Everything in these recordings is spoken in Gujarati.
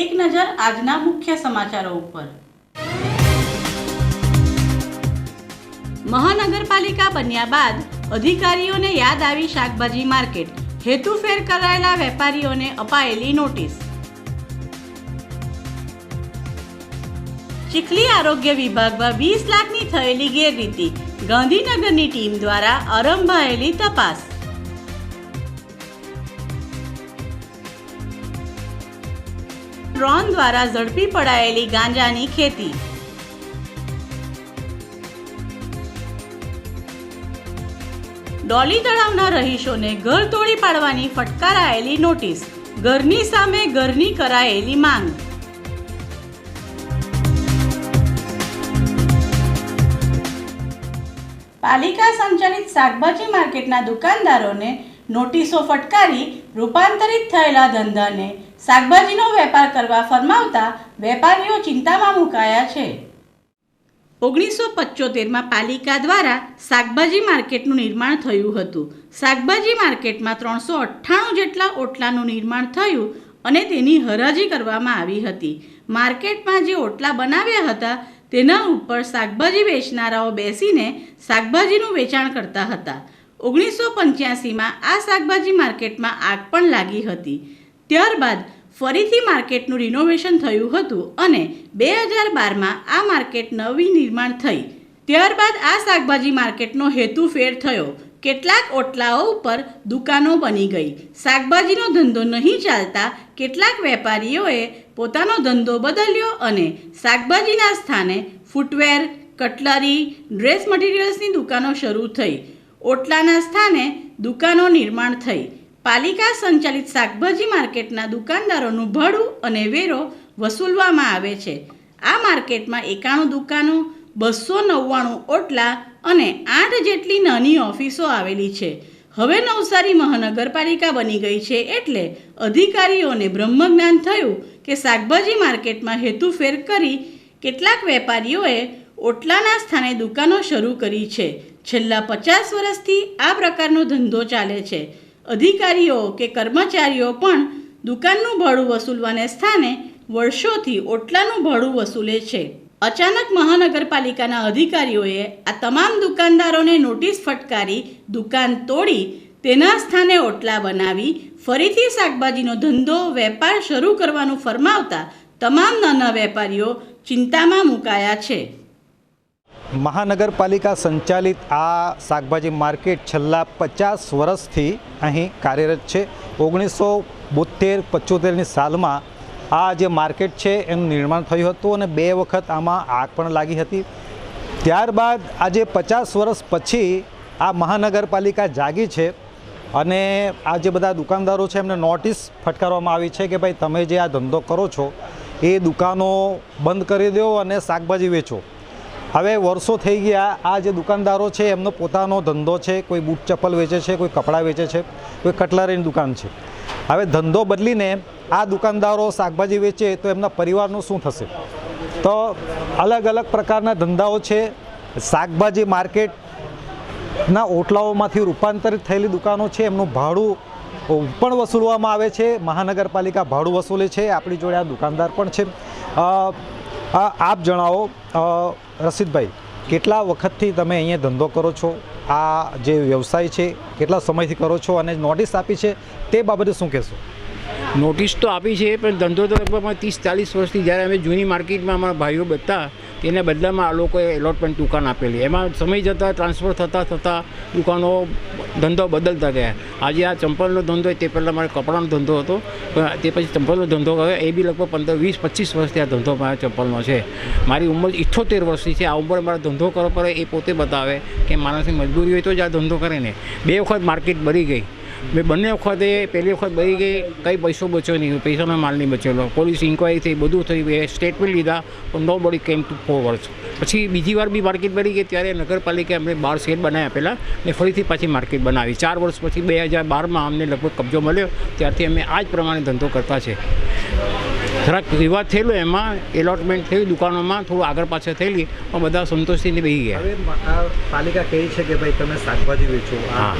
એક નજર આજના મુખ્ય સમાચારો ઉપર. મહાનગરપાલિકા બન્યા બાદ અધિકારીઓને યાદ આવી શાકભાજી માર્કેટ. હેતુફેર કરાયેલા વેપારીઓને અપાયેલી નોટિસ. ચીખલી આરોગ્ય વિભાગમાં વીસ લાખની થયેલી ગેરરીતિ. ગાંધીનગરની ટીમ દ્વારા આરંભાયેલી તપાસ. ડ્રોન દ્વારા ઝડપી પડાયેલી ગાંજાની ખેતી. ડોલી તળાવના રહીશોને ઘર તોડી પાડવાની ફટકારાયેલી નોટિસ. ઘરની સામે ઘરની કરાયેલી માંગ. પાલિકા સંચાલિત શાકભાજી માર્કેટના દુકાનદારોને નોટિસો ફટકારી રૂપાંતરિત થયેલા ધંધાને શાકભાજીનો વેપાર કરવા ફરમાવતા વેપારીઓ ચિંતામાં મુકાયા છે. ઓગણીસો પચોતેરમાં પાલિકા દ્વારા શાકભાજી માર્કેટનું નિર્માણ થયું હતું. શાકભાજી માર્કેટમાં ત્રણસો અઠ્ઠાણું જેટલા ઓટલાનું નિર્માણ થયું અને તેની હરાજી કરવામાં આવી હતી. માર્કેટમાં જે ઓટલા બનાવ્યા હતા, તેના ઉપર શાકભાજી વેચનારાઓ બેસીને શાકભાજીનું વેચાણ કરતા હતા. ઓગણીસો પંચ્યાસીમાં આ શાકભાજી માર્કેટમાં આગ પણ લાગી હતી. ત્યારબાદ ફરીથી માર્કેટનું રિનોવેશન થયું હતું અને બે હજાર બારમાં આ માર્કેટ નવી નિર્માણ થઈ. ત્યારબાદ આ શાકભાજી માર્કેટનો હેતુ ફેર થયો. કેટલાક ઓટલાઓ ઉપર દુકાનો બની ગઈ. શાકભાજીનો ધંધો નહીં ચાલતા કેટલાક વેપારીઓએ પોતાનો ધંધો બદલ્યો અને શાકભાજીના સ્થાને ફૂટવેર કટલરી ડ્રેસ મટીરિયલ્સની દુકાનો શરૂ થઈ. ઓટલાના સ્થાને દુકાનો નિર્માણ થઈ. પાલિકા સંચાલિત શાકભાજી માર્કેટના દુકાનદારોનું ભાડું અને વેરો વસૂલવામાં આવે છે. આ માર્કેટમાં એકાણું દુકાનો, બસો નવ્વાણું ઓટલા અને આઠ જેટલી નાની ઓફિસો આવેલી છે. હવે નવસારી મહાનગરપાલિકા બની ગઈ છે એટલે અધિકારીઓને બ્રહ્મજ્ઞાન થયું કે શાકભાજી માર્કેટમાં હેતુફેર કરી કેટલાક વેપારીઓએ ઓટલાના સ્થાને દુકાનો શરૂ કરી છે. છેલ્લા પચાસ વર્ષથી આ પ્રકારનો ધંધો ચાલે છે. અધિકારીઓ કે કર્મચારીઓ પણ દુકાનનું ભાડું વસૂલવાને સ્થાને વર્ષોથી ઓટલાનું ભાડું વસૂલે છે. અચાનક મહાનગરપાલિકાના અધિકારીઓએ આ તમામ દુકાનદારોને નોટિસ ફટકારી દુકાન તોડી તેના સ્થાને ઓટલા બનાવી ફરીથી શાકભાજીનો ધંધો વેપાર શરૂ કરવાનું ફરમાવતા તમામ નાના વેપારીઓ ચિંતામાં મુકાયા છે. મહાનગરપાલિકા સંચાલિત આ શાકભાજી માર્કેટ છેલ્લા પચાસ વર્ષથી અહીં કાર્યરત છે. ઓગણીસો બોતેર પચોતેરની સાલમાં આ જે માર્કેટ છે એનું નિર્માણ થયું હતું અને બે વખત આમાં આગ પણ લાગી હતી. ત્યારબાદ આજે પચાસ વર્ષ પછી આ મહાનગરપાલિકા જાગી છે અને આ જે બધા દુકાનદારો છે એમને નોટિસ ફટકારવામાં આવી છે કે ભાઈ તમે જે આ ધંધો કરો છો એ દુકાનો બંધ કરી દો અને શાકભાજી વેચો. હવે વર્ષો થઈ ગયા, આ જે દુકાનદારો છે, એમનો પોતાનો ધંધો છે, કોઈ બૂટ ચપ્પલ વેચે છે, કોઈ કપડાં વેચે છે, કોઈ કટલરીની દુકાન છે. હવે ધંધો બદલીને આ દુકાનદારો શાકભાજી વેચે તો એમના પરિવારનું શું થશે? તો અલગ અલગ પ્રકારના ધંધાઓ છે. શાકભાજી માર્કેટના ઓટલાઓમાંથી રૂપાંતરિત થયેલી દુકાનો છે, એમનું ભાડું પણ વસૂલવામાં આવે છે. મહાનગરપાલિકા ભાડું વસૂલે છે. આપણી જોડે આ દુકાનદાર પણ છે. આપ જણાવો રસીદભાઈ, કેટલા વખતથી તમે અહીંયા ધંધો કરો છો? આ જે વ્યવસાય છે, કેટલા સમયથી કરો છો અને નોટિસ આપી છે? તે બાબતે શું કહેશો? નોટિસ તો આપી છે, પણ ધંધો તો લગભગ ત્રીસ ચાલીસ વર્ષથી જ્યારે અમે જૂની માર્કેટમાં અમારા ભાઈઓ બધા તેના બદલામાં આ લોકોએ એલોટમેન્ટ દુકાન આપેલી. એમાં સમય જતાં ટ્રાન્સફર થતાં થતાં દુકાનો ધંધો બદલતા ગયા. આજે આ ચંપલનો ધંધો તે પહેલાં મારે કપડાનો ધંધો હતો. તે પછી ચંપલનો ધંધો કર્યો એ બી લગભગ પંદર, વીસ, પચીસ વર્ષથી આ ધંધો મારા ચંપલનો છે. મારી ઉંમર ઇઠ્ઠોતેર વર્ષની છે. આ ઉંમર મારે ધંધો કરવો પડે એ પોતે બતાવે કે માણસની મજબૂરી હોય તો જ આ ધંધો કરે ને. બે વખત માર્કેટ બળી ગઈ. મેં બંને વખતે, પહેલી વખત બળી ગઈ કંઈ પૈસો બચ્યો નહીં, પૈસાનો માલ નહીં બચેલો. પોલીસ ઇન્કવાયરી થઈ, બધું થયું એ સ્ટેટમેન્ટ લીધા પણ નો બડી કેમ ટુ ફોરવર્ડ પછી બીજી વાર બી માર્કેટ બની ગઈ ત્યારે નગરપાલિકાએ અમને બાર શેડ બનાવ્યા પહેલાં ને ફરીથી પાછી માર્કેટ બનાવી. ચાર વર્ષ પછી બે હજાર બારમાં અમને લગભગ કબજો મળ્યો, ત્યારથી અમે આ જ પ્રમાણે ધંધો કરતા છે. જરાક વિવાદ થયેલો એમાં એલોટમેન્ટ થયું દુકાનોમાં થોડું આગળ પાછળ થયેલી પણ બધા સંતોષથી બેસી ગયા. પાલિકા કહે છે કે ભાઈ તમે શાકભાજી વેચો આ.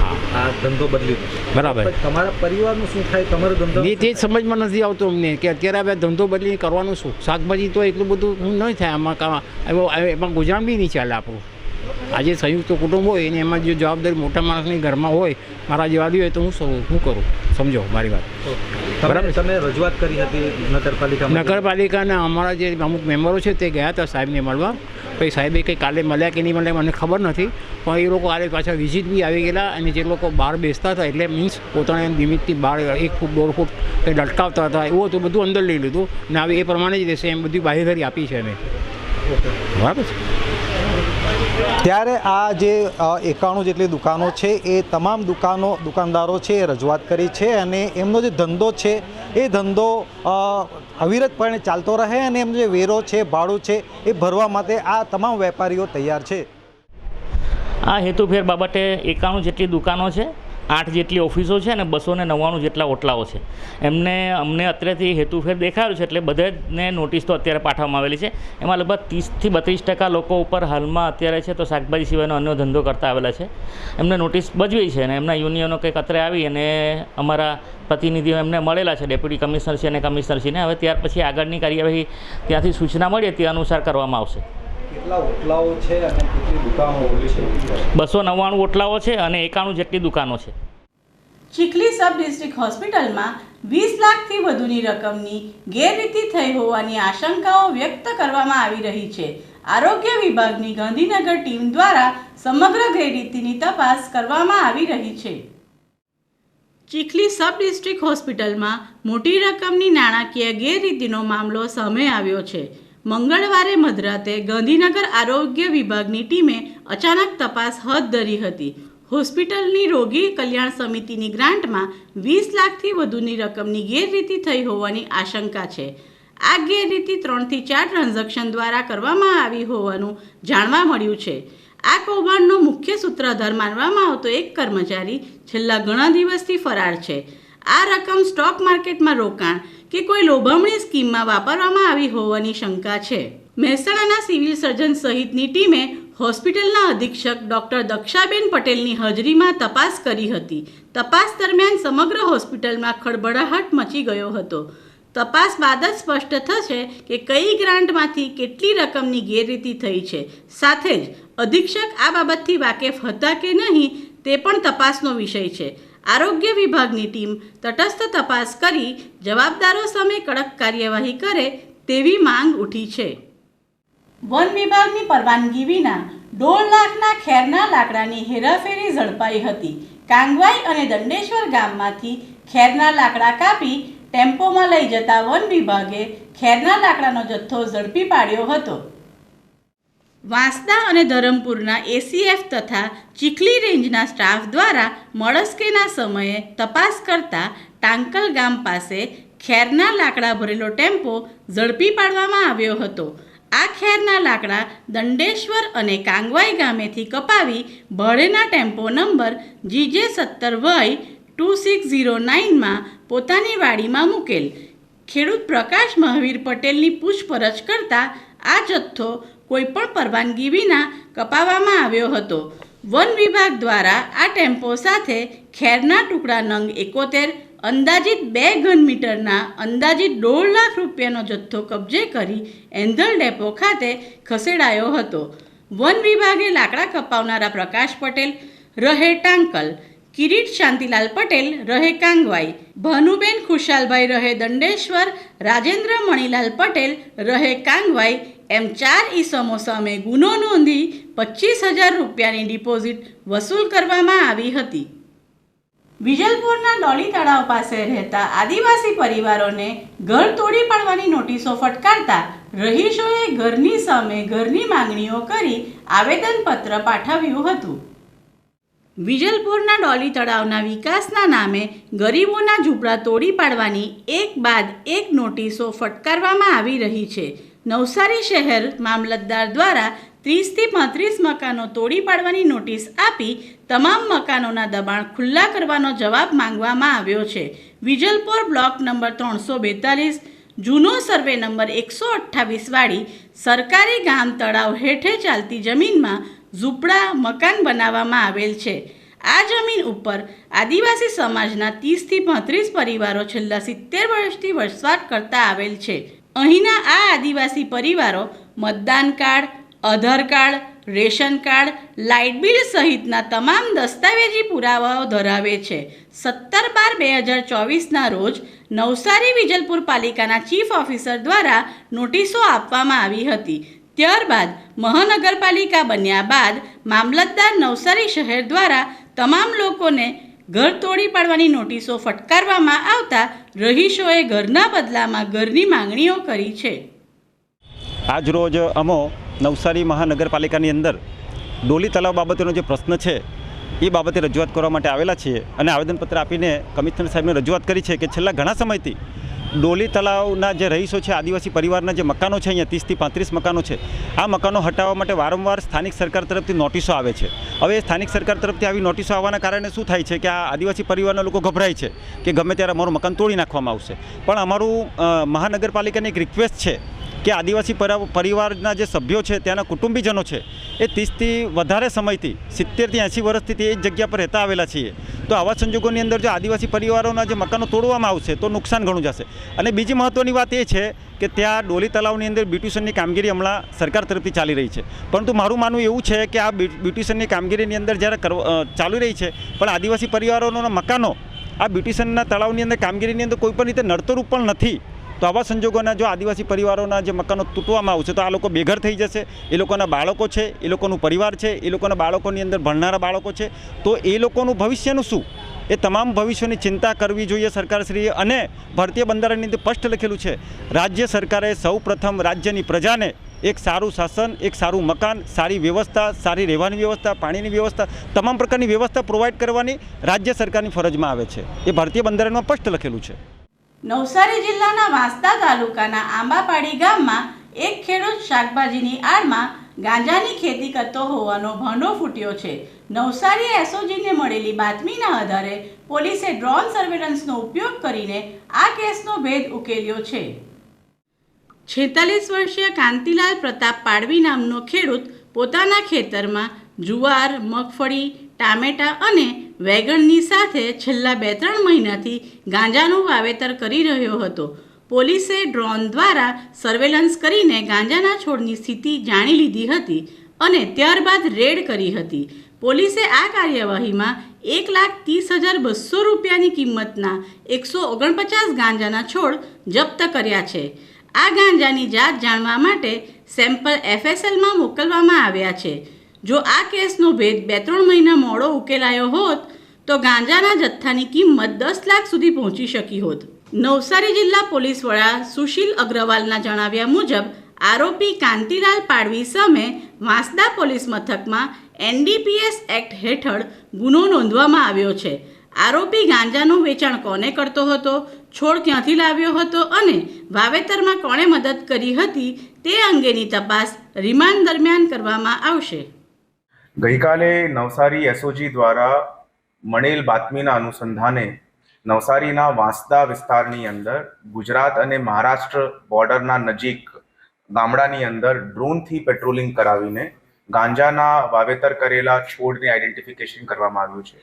ધંધો બદલી દો. બરાબર. તમારા પરિવારનું શું થાય? તમારો ધંધો એ તે સમજમાં નથી આવતું અમને કે અત્યારે હવે ધંધો બદલીને કરવાનું શું? શાકભાજી તો એટલું બધું નહીં થાય આમાં એમાં ગુજરાન બી નહીં ચાલે આપણું. આજે સંયુક્ત કુટુંબ હોય અને એમાં જો જવાબદારી મોટા માણસની ઘરમાં હોય મારા જેવા હોય તો હું શું કરું? સમજો મારી વાત. બરાબર. તમે રજૂઆત કરી હતી નગરપાલિકામાં? નગરપાલિકાના અમારા જે અમુક મેમ્બરો છે તે ગયા હતા સાહેબને મળવા. પછી સાહેબે કંઈ કાલે મળ્યા કે નહીં મળ્યા મને ખબર નથી. પણ એ લોકો આરે પાછા વિઝિટ બી આવી ગયેલા અને જે લોકો બહાર બેસતા હતા એટલે મીન્સ પોતાને નિમિત્તથી બહાર એક ફૂટ દોઢ ફૂટ લટકાવતા હતા એવું હતું બધું અંદર લઈ લીધું. ને આવી એ પ્રમાણે જ રહેશે એમ બધી બાહેધરી આપી છે અમે. બરાબર છે? ત્યારે આ જે એકાણું જેટલી દુકાનો છે, એ તમામ દુકાનો, દુકાનદારો છે, એ રજૂઆત કરી છે અને એમનો જે ધંધો છે, એ ધંધો અવિરતપણે ચાલતો રહે અને એમનો જે વેરો છે, ભાડું છે, એ ભરવા માટે આ તમામ વેપારીઓ તૈયાર છે. આ હેતુફેર બાબતે એકાણું જેટલી દુકાનો છે આઠ જેટલી ઓફિસો છે અને બસો ને નવ્વાણું જેટલા ઓટલાઓ છે. એમને, અમને અત્યારેથી હેતુફેર દેખાયું છે એટલે બધાને નોટિસ તો અત્યારે પાઠવવામાં આવેલી છે. એમાં લગભગ ત્રીસથી બત્રીસ ટકા લોકો ઉપર હાલમાં અત્યારે છે તો શાકભાજી સિવાયનો અન્ય ધંધો કરતા આવેલા છે. એમને નોટિસ બજવી છે અને એમના યુનિયનો કંઈક અત્રે આવી અને અમારા પ્રતિનિધિઓ એમને મળેલા છે, ડેપ્યુટી કમિશનરશ્રી અને કમિશનરશ્રીને. હવે ત્યાર પછી આગળની કાર્યવાહી ત્યાંથી સૂચના મળે, તે અનુસાર કરવામાં આવશે. કેટલા ઓટલાઓ છે અને કેટલી દુકાનો છે? બસો નવ્વાણું ઓટલાઓ છે અને એકાણું જેટલી દુકાનો છે. ચીખલી સબ ડિસ્ટ્રિક્ટ હોસ્પિટલમાં વીસ લાખથી વધુની રકમની ગેરરીતિ થઈ હોવાની આશંકાઓ વ્યક્ત કરવામાં આવી રહી છે. આરોગ્ય વિભાગની ગાંધીનગર ટીમ દ્વારા સમગ્ર ગેરરીતિની તપાસ કરવામાં આવી રહી છે. ચીખલી સબ ડિસ્ટ્રિક્ટ હોસ્પિટલમાં મોટી રકમની નાણાકીય ગેરરીતિનો મામલો સામે આવ્યો છે. મંગળવારે મધરાતે ગાંધીનગર આરોગ્ય વિભાગની ટીમે અચાનક તપાસ હાથ ધરી હતી. હોસ્પિટલની રોગી કલ્યાણ સમિતિની ગ્રાન્ટમાં વીસ લાખથી વધુની રકમની ગેરરીતિ થઈ હોવાની આશંકા છે. આ ગેરરીતિ ત્રણથી ચાર ટ્રાન્ઝેક્શન દ્વારા કરવામાં આવી હોવાનું જાણવા મળ્યું છે. આ કૌભાંડનો મુખ્ય સૂત્રધાર માનવામાં આવતો એક કર્મચારી છેલ્લા ઘણા દિવસથી ફરાર છે. આ રકમ સ્ટોક માર્કેટમાં રોકાણ કે કોઈ લોભામણી સ્કીમમાં વાપરવામાં આવી હોવાની શંકા છે. મહેસાણાના સિવિલ સર્જન સહિતની ટીમે હોસ્પિટલના અધિક્ષક ડોક્ટર દક્ષાબેન પટેલની હાજરીમાં તપાસ કરી હતી. તપાસ દરમિયાન સમગ્ર હોસ્પિટલમાં ખળભળાહટ મચી ગયો હતો. તપાસ બાદ જ સ્પષ્ટ થશે કે કઈ ગ્રાન્ટમાંથી કેટલી રકમની ગેરરીતિ થઈ છે. સાથે જ અધિક્ષક આ બાબતથી વાકેફ હતા કે નહીં તે પણ તપાસનો વિષય છે. આરોગ્ય વિભાગની ટીમ તટસ્થ તપાસ કરી જવાબદારો સામે કડક કાર્યવાહી કરે તેવી માંગ ઉઠી છે. વન વિભાગની પરવાનગી વિના દોઢ લાખના ખેરના લાકડાની હેરાફેરી ઝડપાઈ હતી. કાંગવાઈ અને દંડેશ્વર ગામમાંથી ખેરના લાકડા કાપી ટેમ્પોમાં લઈ જતા વન વિભાગે ખેરના લાકડાનો જથ્થો ઝડપી પાડ્યો હતો. વાંસદા અને ધરમપુરના એસીએફ તથા ચીખલી રેન્જના સ્ટાફ દ્વારા મળસ્કેના સમયે તપાસ કરતા ટાંકલ ગામ પાસે ખેરના લાકડા ભરેલો ટેમ્પો ઝડપી પાડવામાં આવ્યો હતો. આ ખેરના લાકડા દંડેશ્વર અને કાંગવાઈ ગામેથી કપાવી ભળેના ટેમ્પો નંબર જીજે સત્તર વય ટુ સિક્સ ઝીરો નાઇનમાં પોતાની વાડીમાં મૂકેલ. ખેડૂત પ્રકાશ મહાવીર પટેલની પૂછપરછ કરતા આ જથ્થો કોઈપણ પરવાનગી વિના કપાવવામાં આવ્યો હતો. વન વિભાગ દ્વારા આ ટેમ્પો સાથે ખેરના ટુકડા નંગ એકોતેર, અંદાજિત બે ઘન મીટરના, અંદાજિત દોઢ લાખ રૂપિયાનો જથ્થો કબજે કરી એન્ધલ ડેપો ખાતે ખસેડાયો હતો. વન વિભાગે લાકડા કપાવનારા પ્રકાશ પટેલ, રહે ટાંકલ, કિરીટ શાંતિલાલ પટેલ, રહે કાંગવાઈ, ભાનુબેન ખુશાલભાઈ, રહે દંડેશ્વર, રાજેન્દ્ર મણિલાલ પટેલ, રહે કાંગવાઈ એમ ચાર ઈસમો સામે ગુનો નોંધી પચીસ હજાર રૂપિયાની ડિપોઝિટ વસૂલ કરવામાં આવી હતી. વિજલપુરના ડોલી તળાવ પાસે રહેતા આદિવાસી પરિવારોને ઘર તોડી પાડવાની નોટિસો ફટકારતા રહીશોએ ઘરની સામે ઘરની માંગણીઓ કરી આવેદનપત્ર પાઠવ્યું હતું. વિજલપુરના ડોલી તળાવના વિકાસના નામે ગરીબોના ઝૂંપડા તોડી પાડવાની એક બાદ એક નોટિસો ફટકારવામાં આવી રહી છે. નવસારી શહેર મામલતદાર દ્વારા ત્રીસથી પાંત્રીસ મકાનો તોડી પાડવાની નોટિસ આપી તમામ મકાનોના દબાણ ખુલ્લા કરવાનો જવાબ માંગવામાં આવ્યો છે. વિજલપોર બ્લોક નંબર ત્રણસો બેતાલીસ, જૂનો સર્વે નંબર એકસો અઠ્ઠાવીસ વાળી સરકારી ગામ તળાવ હેઠે ચાલતી જમીનમાં ઝૂંપડા મકાન બનાવવામાં આવેલ છે. આ જમીન ઉપર આદિવાસી સમાજના ત્રીસથી પાંત્રીસ પરિવારો છેલ્લા સિત્તેર વર્ષથી વસવાટ કરતા આવેલ છે. અહીંના આ આદિવાસી પરિવારો મતદાન card, Aadhaar card, ration card, light bill સહિતના તમામ દસ્તાવેજી પુરાવાઓ ધરાવે છે. સત્તર બાર બે હજાર ચોવીસના રોજ નવસારી વિજલપુર પાલિકાના ચીફ ઓફિસર દ્વારા નોટિસો આપવામાં આવી હતી. ત્યારબાદ મહાનગરપાલિકા બન્યા બાદ મામલતદાર નવસારી શહેર દ્વારા તમામ લોકોને ઘર તોડી પાડવાની નોટિસો ફટકારવામાં આવતા રહીશોએ ઘરના બદલામાં ઘરની માંગણીઓ કરી છે. આજ રોજ અમો નવસારી મહાનગરપાલિકાની અંદર ડોલી તલાવ બાબતેનો જે પ્રશ્ન છે, એ બાબતે રજૂઆત કરવા માટે આવેલા છીએ અને આવેદનપત્ર આપીને કમિશનર સાહેબને રજૂઆત કરી છે કે છેલ્લા ઘણા સમયથી ડોલી તળાવના જે રહીશો છે, આદિવાસી પરિવારના જે મકાનો છે, અહીંયા ત્રીસથી પાંત્રીસ મકાનો છે, આ મકાનો હટાવવા માટે વારંવાર સ્થાનિક સરકાર તરફથી નોટિસો આવે છે. હવે સ્થાનિક સરકાર તરફથી આવી નોટિસો આવવાના કારણે શું થાય છે કે આ આદિવાસી પરિવારના લોકો ગભરાય છે કે ગમે ત્યારે અમારું મકાન તોડી નાખવામાં આવશે. પણ અમારું મહાનગરપાલિકાની એક રિક્વેસ્ટ છે કે આદિવાસી પરિવારના જે સભ્યો છે, ત્યાંના કુટુંબીજનો છે, એ ત્રીસથી વધારે સમયથી, સિત્તેરથી એંસી વર્ષથી તે જ જગ્યા પર રહેતા આવેલા છીએ. તો આવા સંજોગોની અંદર જો આદિવાસી પરિવારોના જે મકાનો તોડવામાં આવશે, તો નુકસાન ઘણું જશે. અને બીજી મહત્ત્વની વાત એ છે કે ત્યાં ડોલી તલાવની અંદર બ્યુટિશનની કામગીરી હમણાં સરકાર તરફથી ચાલી રહી છે. પરંતુ મારું માનવું એવું છે કે આ બ્યુ- બ્યુટિશનની કામગીરીની અંદર જ્યારે ચાલી રહી છે, પણ આદિવાસી પરિવારોના મકાનો આ બ્યુટિશનના તળાવની અંદર કામગીરીની અંદર કોઈ પણ રીતે નડતરૂપ પણ નથી. તો આવા સંજોગોના જો આદિવાસી પરિવારોના જે મકાનો તૂટવામાં આવશે, તો આ લોકો બેઘર થઈ જશે. એ લોકોના બાળકો છે, એ લોકોનું પરિવાર છે, એ લોકોના બાળકોની અંદર ભણનારા બાળકો છે. તો એ લોકોનું ભવિષ્યનું શું? એ તમામ ભવિષ્યની ચિંતા કરવી જોઈએ સરકારશ્રીએ અને ભારતીય બંધારણની અંદર સ્પષ્ટ લખેલું છે, રાજ્ય સરકારે સૌપ્રથમ રાજ્યની પ્રજાને એક સારું શાસન, એક સારું મકાન, સારી વ્યવસ્થા, સારી રહેવાની વ્યવસ્થા, પાણીની વ્યવસ્થા, તમામ પ્રકારની વ્યવસ્થા પ્રોવાઈડ કરવાની રાજ્ય સરકારની ફરજમાં આવે છે. એ ભારતીય બંધારણમાં સ્પષ્ટ લખેલું છે. નવસારી જિલ્લાના વાંસદા તાલુકાના આંબાપાડી ગામમાં એક ખેડૂત શાકભાજીની આડમાં ગાંજાની ખેતી કરતો હોવાનો ભાંડો ફૂટ્યો છે. નવસારી એસઓજીને મળેલી બાતમીના આધારે પોલીસે ડ્રોન સર્વેલન્સનો ઉપયોગ કરીને આ કેસનો ભેદ ઉકેલ્યો છે. છેતાલીસ વર્ષીય કાંતિલાલ પ્રતાપ પાડવી નામનો ખેડૂત પોતાના ખેતરમાં જુવાર, મગફળી, ટામેટાં અને વેગણની સાથે છેલ્લા બે ત્રણ મહિનાથી ગાંજાનું વાવેતર કરી રહ્યો હતો. પોલીસે ડ્રોન દ્વારા સર્વેલન્સ કરીને ગાંજાના છોડની સ્થિતિ જાણી લીધી હતી અને ત્યારબાદ રેડ કરી હતી. પોલીસે આ કાર્યવાહીમાં એક લાખ ત્રીસ હજાર બસો રૂપિયાની કિંમતના એકસો ઓગણપચાસ ગાંજાના છોડ જપ્ત કર્યા છે. આ ગાંજાની જાત જાણવા માટે સેમ્પલ એફએસએલમાં મોકલવામાં આવ્યા છે. જો આ કેસનો ભેદ બે ત્રણ મહિના મોડો ઉકેલાયો હોત, તો ગાંજાના જથ્થાની કિંમત દસ લાખ સુધી પહોંચી શકી હોત. નવસારી જિલ્લા પોલીસ વડા સુશીલ અગ્રવાલના જણાવ્યા મુજબ, આરોપી કાંતિલાલ પાડવી સામે વાંસદા પોલીસ મથકમાં એનડીપીએસ એક્ટ હેઠળ ગુનો નોંધવામાં આવ્યો છે. આરોપી ગાંજાનું વેચાણ કોને કરતો હતો, છોડ ક્યાંથી લાવ્યો હતો અને વાવેતરમાં કોણે મદદ કરી હતી તે અંગેની તપાસ રિમાન્ડ દરમિયાન કરવામાં આવશે. ગઈકાલે નવસારી એસઓજી દ્વારા મળેલ બાતમીના અનુસંધાને નવસારીના વાંસદા વિસ્તારની અંદર ગુજરાત અને મહારાષ્ટ્ર બોર્ડરના નજીક ગામડાની અંદર ડ્રોનથી પેટ્રોલિંગ કરાવીને ગાંજાના વાવેતર કરેલા છોડની આઈડેન્ટિફિકેશન કરવામાં આવ્યું છે.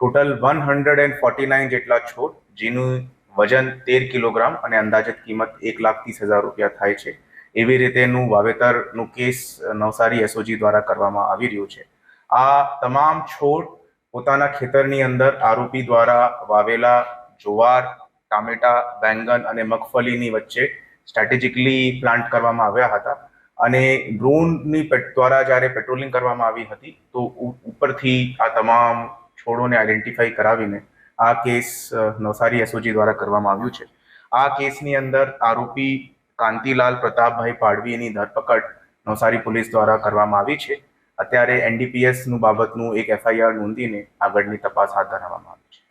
Total one hundred and forty nine જેટલા છોડ, જેનું વજન તેર કિલોગ્રામ અને અંદાજિત કિંમત એક લાખ ત્રીસ હજાર રૂપિયા થાય છે. એવી રીતેનું વાવેતરનું કેસ નવસારી એસઓજી દ્વારા કરવામાં આવી રહ્યું છે. આ તમામ છોડ પોતાના ખેતરની અંદર આરોપી દ્વારા વાવેલા જુવાર, ટામેટા, બેંગન અને મગફળીની વચ્ચે સ્ટ્રેટેજિકલી પ્લાન્ટ કરવામાં આવ્યા હતા અને ડ્રોનની દ્વારા જ્યારે પેટ્રોલિંગ કરવામાં આવી હતી તો ઉપરથી આ તમામ છોડોને આઈડેન્ટિફાઈ કરાવીને આ કેસ નવસારી એસઓજી દ્વારા કરવામાં આવ્યું છે. આ કેસની અંદર આરોપી કાંતિલાલ પ્રતાપભાઈ પાડવીની ધરપકડ નવસારી પોલીસ દ્વારા કરવામાં આવી છે. અત્યારે એનડીપીએસનું બાબતનું એક એફઆઈઆર નોંધીને આગળની તપાસ હાથ ધરવામાં આવી છે.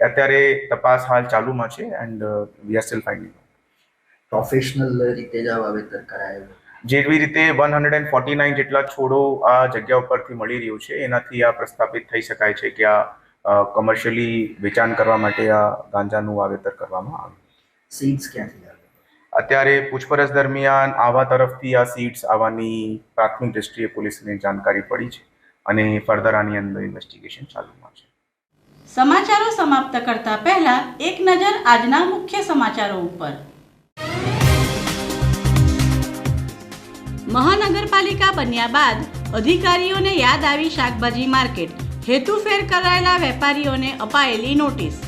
અત્યારે તપાસ હાલ ચાલુમાં છે and we are still finding professional રીતે જ આ વાવેતર કરાયેલું જેવી રીતે one hundred and forty nine જેટલા છોડો આ જગ્યા ઉપરથી મળી રહ્યું છે એનાથી આ પ્રસ્થાપિત થઈ શકાય છે કે આ કમર્શિયલી વેચાણ કરવા માટે આ ગાંજાનું વાવેતર કરવામાં આવ્યું. સીડ્સ ક્યાંથી અત્યારે પૂછપરછ દરમિયાન આવા તરફથી આ સીટ્સ આવવાની પ્રાથમિક દ્રષ્ટિએ પોલીસને જાણકારી પડી છે અને ફર્ધર આની અંદર ઇન્વેસ્ટિગેશન ચાલુમાં છે. સમાચારો સમાપ્ત કરતા પહેલા એક નજર આજના મુખ્ય સમાચારો ઉપર. મહાનગરપાલિકા બન્યા બાદ અધિકારીઓને યાદ આવી શાકભાજી માર્કેટ હેતુફેર કરાયેલા વેપારીઓને અપાયેલી નોટિસ.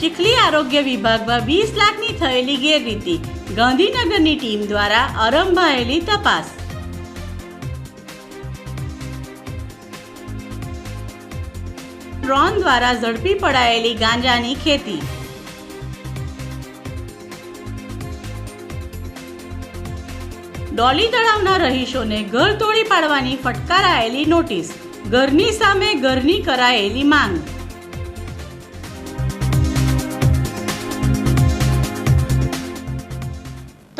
ચીખલી આરોગ્ય વિભાગમાં વીસ લાખની થયેલી ગેરરીતિ. ગાંધીનગરની ટીમ દ્વારા આરંભાયેલી તપાસ. ડ્રોન દ્વારા ઝડપી પડાયેલી ગાંજાની ખેતી. ડોલી તળાવના રહીશોને ઘર તોડી પાડવાની ફટકારાયેલી નોટિસ. ઘરની સામે ઘરની કરાયેલી માંગ.